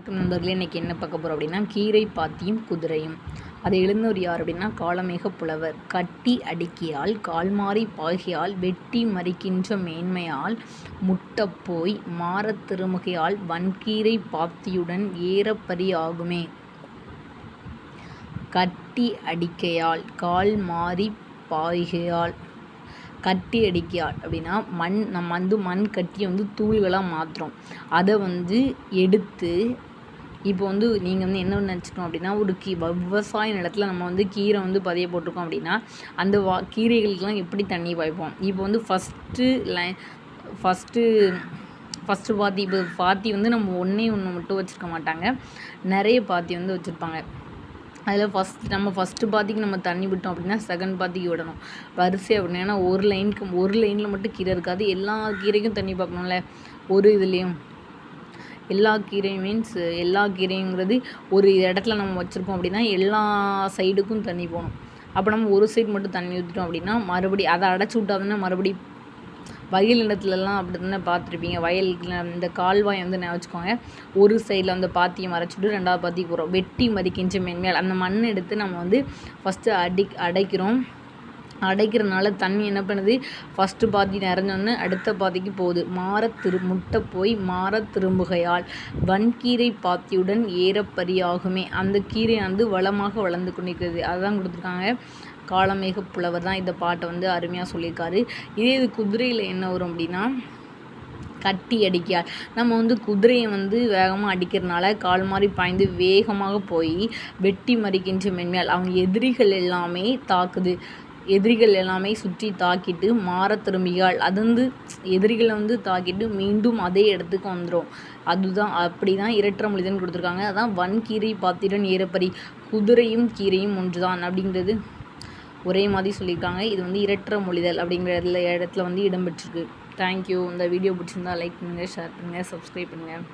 வணக்கம் நண்பர்களே இன்றைக்கி என்ன பார்க்க போகிறோம் அப்படின்னா கீரை பாத்தியும் குதிரையும். அதை எழுந்தவர் யார் அப்படின்னா காலமேக புலவர். கட்டி அடுக்கியால் கால்மாறி பாகியால் வெட்டி மறிக்கின்ற மேன்மையால் முட்டப்போய் மாறத் திருமுகையால் வன்கீரை பாத்தியுடன் ஏறப்பரி ஆகுமே. கட்டி அடிக்கையால் கால் மாறி பாய்கையால். கட்டி அடிக்கையால் அப்படின்னா மண் நம்ம வந்து மண் கட்டியை வந்து தூள்களாக மாற்றுறோம் அதை வந்து எடுத்து இப்போ வந்து நீங்கள் வந்து என்ன நினச்சிக்கணும் அப்படின்னா ஒரு கீ விவசாய நிலத்தில் நம்ம வந்து கீரை வந்து பதிய போட்டிருக்கோம் அப்படின்னா அந்த வா கீரைகளுக்கெலாம் எப்படி தண்ணி பாய்ப்போம்? இப்போ வந்து ஃபஸ்ட்டு லைன் ஃபஸ்ட்டு ஃபஸ்ட்டு பாத்தி இப்போ பாத்தி வந்து நம்ம ஒன்றே ஒன்று மட்டும் வச்சுருக்க மாட்டாங்க. நிறைய பாத்தி வந்து வச்சுருப்பாங்க. அதில் ஃபஸ்ட் நம்ம ஃபஸ்ட்டு பாத்திக்கு நம்ம தண்ணி விட்டோம் அப்படின்னா செகண்ட் பாத்திக்கு விடணும். வரிசை அப்படின்னா ஏன்னா ஒரு லைனுக்கு ஒரு லைனில் மட்டும் கீரை இருக்காது. எல்லா கீரைக்கும் தண்ணி பார்க்கணும்ல ஒரு இதுலேயும். எல்லா கீரையும் மீன்ஸ் எல்லா கீரைங்கிறது ஒரு இடத்துல நம்ம வச்சுருக்கோம் அப்படின்னா எல்லா சைடுக்கும் தண்ணி போகணும். அப்போ நம்ம ஒரு சைடு மட்டும் தண்ணி ஊற்றிட்டோம் அப்படின்னா மறுபடி அதை அடைச்சி விட்டாதுன்னா மறுபடி வயல் இடத்துலலாம் அப்படி தானே பார்த்துருப்பீங்க. வயல் இந்த கால்வாய் வந்து நான் வச்சுக்கோங்க. ஒரு சைடில் வந்து பாத்தியை மறைச்சிட்டு ரெண்டாவது பாத்தி போகிறோம் வெட்டி மதிக்கின்ற மேன்மேல் அந்த மண் எடுத்து நம்ம வந்து ஃபஸ்ட்டு அடி அடைக்கிறோம். அடைக்கிறனால தண்ணி என்ன பண்ணுது? ஃபஸ்ட்டு பாத்தி நிறைஞ்சோன்னு அடுத்த பாதிக்கு போகுது. மாற திரு முட்டை போய் மாற திரும்புகையால் வன்கீரை பாத்தியுடன் ஏறப்பரியாகுமே. அந்த கீரை வந்து வளமாக வளர்ந்து கொண்டிருக்கிறது. அதுதான் கொடுத்துருக்காங்க. காலமேக புலவர் தான் இந்த பாட்டை வந்து அருமையாக சொல்லியிருக்காரு. இதே இது குதிரையில் என்ன வரும் அப்படின்னா கட்டி அடிக்கியால் நம்ம வந்து குதிரையை வந்து வேகமாக அடிக்கிறனால கால் மாதிரி பாய்ந்து வேகமாக போய் வெட்டி மறிக்கின்ற மென்மையால் அவங்க எதிரிகள் எல்லாமே தாக்குது. எதிரிகள் எல்லாமே சுற்றி தாக்கிட்டு மாற திரும்பியால் அது வந்து எதிரிகளை வந்து தாக்கிட்டு மீண்டும் அதே இடத்துக்கு வந்துடும் அதுதான் அப்படி தான் இரட்டர மொழிதன் கொடுத்துருக்காங்க. அதான் வன்கீரை பாத்திரன் ஏறப்பறி குதிரையும் கீரையும் ஒன்று தான் அப்படிங்கிறது ஒரே மாதிரி சொல்லியிருக்காங்க. இது வந்து இரட்டர மொழிதல் அப்படிங்கிற இடத்துல இடத்துல வந்து இடம்பெற்றிருக்கு தேங்க்யூ இந்த வீடியோ பிடிச்சிருந்தா லைக் பண்ணுங்கள் ஷேர் பண்ணுங்கள் சப்ஸ்கிரைப் பண்ணுங்கள்